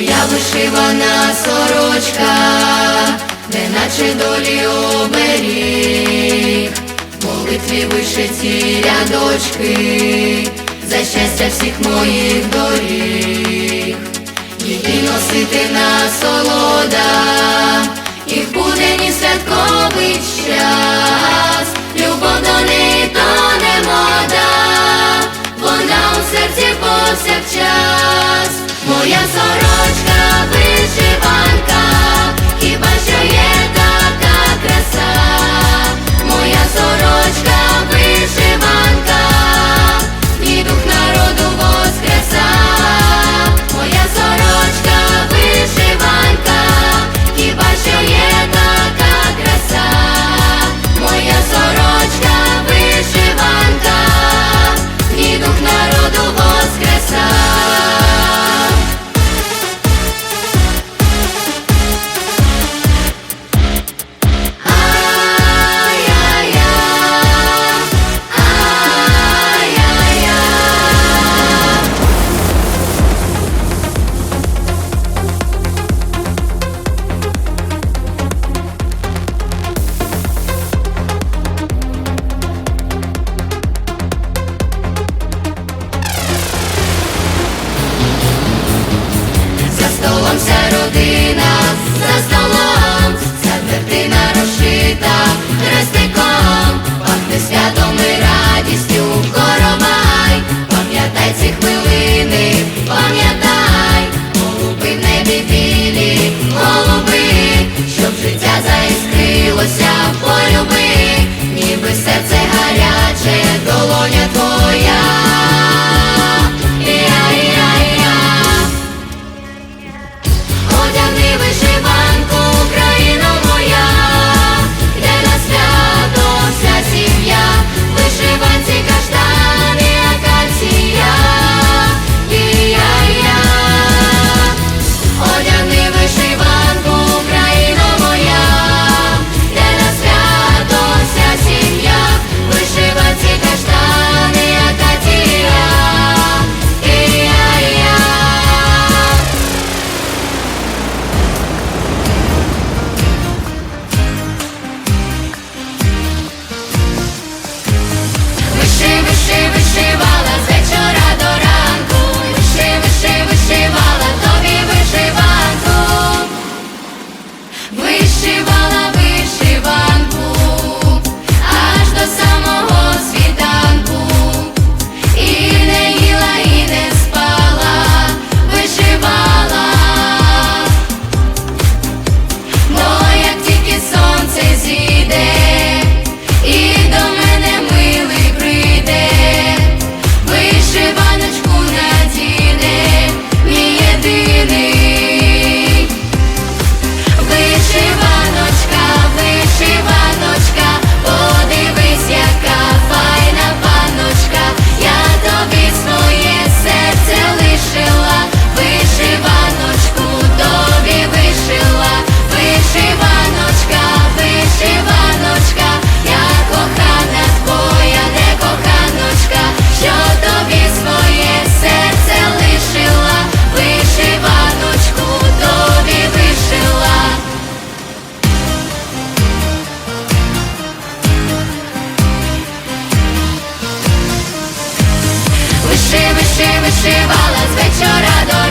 Моя вишивана сорочка, неначе долі оберіг, молитві вишиті рядочки, за щастя всіх моїх доріг, її носити на солода, і в будені святковий час, любов до неї. 我下播。Вишивай. вишивала з вечора до